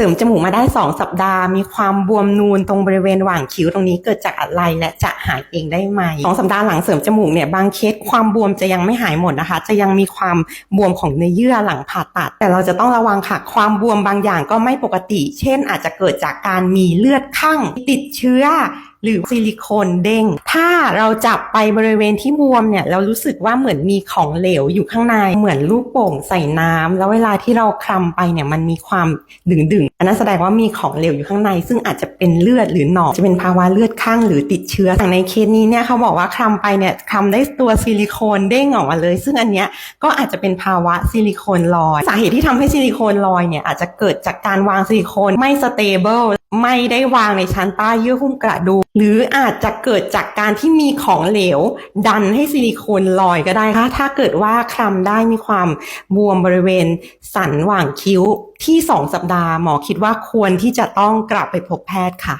ริมจมูกมาได้ 2 สัปดาห์ มีความบวมนูนตรงบริเวณหว่างคิ้วตรงนี้เกิดจากอะไรและจะหายเองได้ไหมสองสัปดาห์หลังเสริมจมูกเนี่ยบางเคสความบวมจะยังไม่หายหมดนะคะ จะยังมีความบวมของเนื้อเยื่อหลังผ่าตัด แต่เราจะต้องระวังค่ะ ความบวมบางอย่างก็ไม่ปกติ เช่น อาจจะเกิดจากการมีเลือดข้างติดเชื้อ หรือซิลิโคนเด้ง ถ้าเราจับไปบริเวณที่บวมเนี่ย เรารู้สึกว่าเหมือนมีของเหลวอยู่ข้างใน เหมือนลูกโป่งใส่น้ำแล้วเวลาที่เราคลำไปเนี่ยมันมีความดึงๆอันนั้นแสดงว่ามีของเหลวอยู่ข้างใน ซึ่งอาจจะเป็นเลือดหรือหนองจะเป็นภาวะเลือดข้างหรือติดเชื้ออย่างในเคสนี้เนี่ยเขาบอกว่าคลำไปเนี่ยคลำได้ตัวซิลิโคนเด้งออกมาเลย ซึ่งอันเนี้ยก็อาจจะเป็นภาวะซิลิโคนลอย สาเหตุที่ทำให้ซิลิโคนลอยเนี่ยอาจจะเกิดจากการวางซิลิโคนไม่สเตเบิลไม่ได้วางในชั้นใต้เยื่อหุ้มกระดูกหรืออาจจะเกิดจากการที่มีของเหลว ดันให้ซิลิโคนลอยก็ได้ค่ะถ้าเกิดว่าคลำได้มีความบวมบริเวณสันหว่างคิ้วที่ 2 สัปดาห์หมอคิดว่าควรที่จะต้องกลับไปพบแพทย์ค่ะ